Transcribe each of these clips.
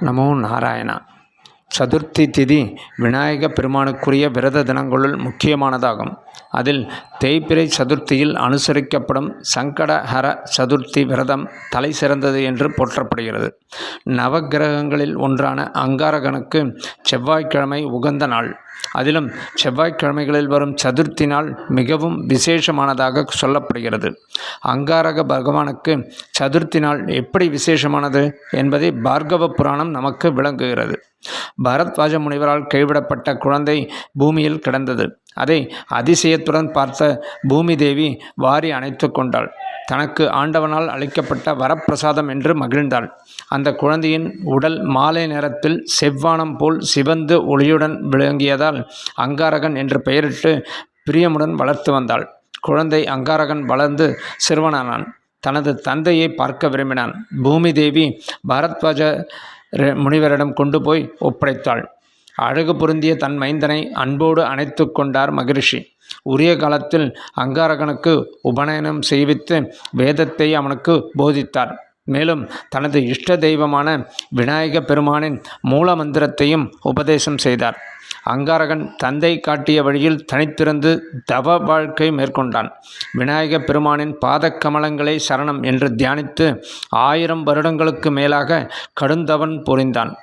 நமோ நாராயணா. சதுர்த்தி திதி விநாயக பெருமானுக்குரிய விரத தினங்களுள் முக்கியமானதாகும். அதில் தேய்பிரை சதுர்த்தியில் அனுசரிக்கப்படும் சங்கடஹர சதுர்த்தி விரதம் தலை சிறந்தது என்று போற்றப்படுகிறது. நவக்கிரகங்களில் ஒன்றான அங்காரகனுக்கு செவ்வாய்க்கிழமை உகந்த நாள். அதிலும் செவ்வாய்க்கிழமைகளில் வரும் சதுர்த்தி நாள் மிகவும் விசேஷமானதாக சொல்லப்படுகிறது. அங்காரக பகவானுக்கு சதுர்த்தி நாள் எப்படி விசேஷமானது என்பதை பார்கவ புராணம் நமக்கு விளங்குகிறது. பரத்வாஜ முனிவரால் கைவிடப்பட்ட குழந்தை பூமியில் கிடந்தது. அதை அதிசயத்துடன் பார்த்த பூமி தேவி வாரி அணைத்து கொண்டாள். தனக்கு ஆண்டவனால் அளிக்கப்பட்ட வரப்பிரசாதம் என்று மகிழ்ந்தாள். அந்த குழந்தையின் உடல் மாலை நேரத்தில் செவ்வானம் போல் சிவந்து ஒளியுடன் விளங்கியதால் அங்காரகன் என்று பெயரிட்டு பிரியமுடன் வளர்த்து வந்தாள். குழந்தை அங்காரகன் வளர்ந்து சிறுவனானான். தனது தந்தையை பார்க்க விரும்பினான். பூமி தேவி பரத்வாஜ முனிவரிடம் கொண்டு போய் ஒப்படைத்தாள். அழகு பொருந்திய தன் மைந்தனை அன்போடு அணைத்து கொண்டார் மகிழ்ச்சி உரிய காலத்தில் அங்காரகனுக்கு உபநயனம் செய்வித்து வேதத்தை அவனுக்கு போதித்தார். மேலும் தனது இஷ்ட தெய்வமான விநாயக பெருமானின் மூல மந்திரத்தையும் உபதேசம் செய்தார். அங்காரகன் தந்தை காட்டிய வழியில் தனித்திருந்து தவ வாழ்க்கை மேற்கொண்டான். விநாயக பெருமானின் பாதக்கமலங்களை சரணம் என்று தியானித்து ஆயிரம் வருடங்களுக்கு மேலாக கடுந்தவன் புரிந்தான்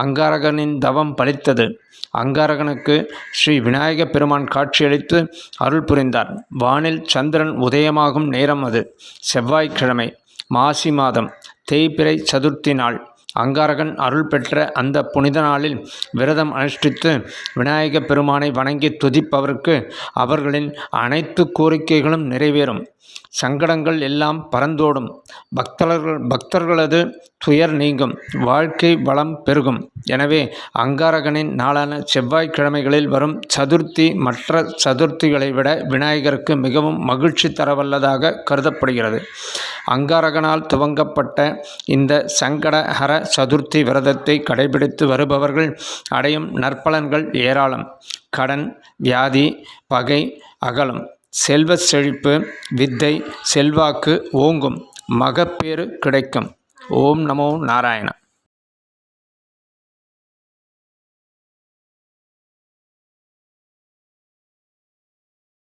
அங்காரகனின் தவம் பலித்தது. அங்காரகனுக்கு ஸ்ரீ விநாயக பெருமான் காட்சியளித்து அருள் புரிந்தார். வானில் சந்திரன் உதயமாகும் நேரம் அது. செவ்வாய்க்கிழமை மாசி மாதம் தேய்பிறை சதுர்த்தி நாள். அங்காரகன் அருள் பெற்ற அந்த புனித நாளில் விரதம் அனுஷ்டித்து விநாயக பெருமானை வணங்கி துதிப்பவருக்கு அவர்களின் அனைத்து கோரிக்கைகளும் நிறைவேறும். சங்கடங்கள் எல்லாம் பறந்தோடும். பக்தர்கள் பக்தர்களது துயர் நீங்கும். வாழ்க்கை வளம் பெருகும். எனவே அங்காரகனின் நாளான செவ்வாய்க்கிழமைகளில் வரும் சதுர்த்தி மற்ற சதுர்த்திகளை விட விநாயகருக்கு மிகவும் மகிழ்ச்சி தரவல்லதாக கருதப்படுகிறது. அங்காரகனால் துவங்கப்பட்ட இந்த சங்கடஹர சதுர்த்தி விரதத்தை கடைபிடித்து வருபவர்கள் அடையும் நற்பலன்கள் ஏராளம். கடன் வியாதி பகை அகலம் செல்வ செழிப்பு வித்தை செல்வாக்கு ஓங்கும் மகப்பேறு கிடைக்கும். ஓம் நமோ நாராயணன்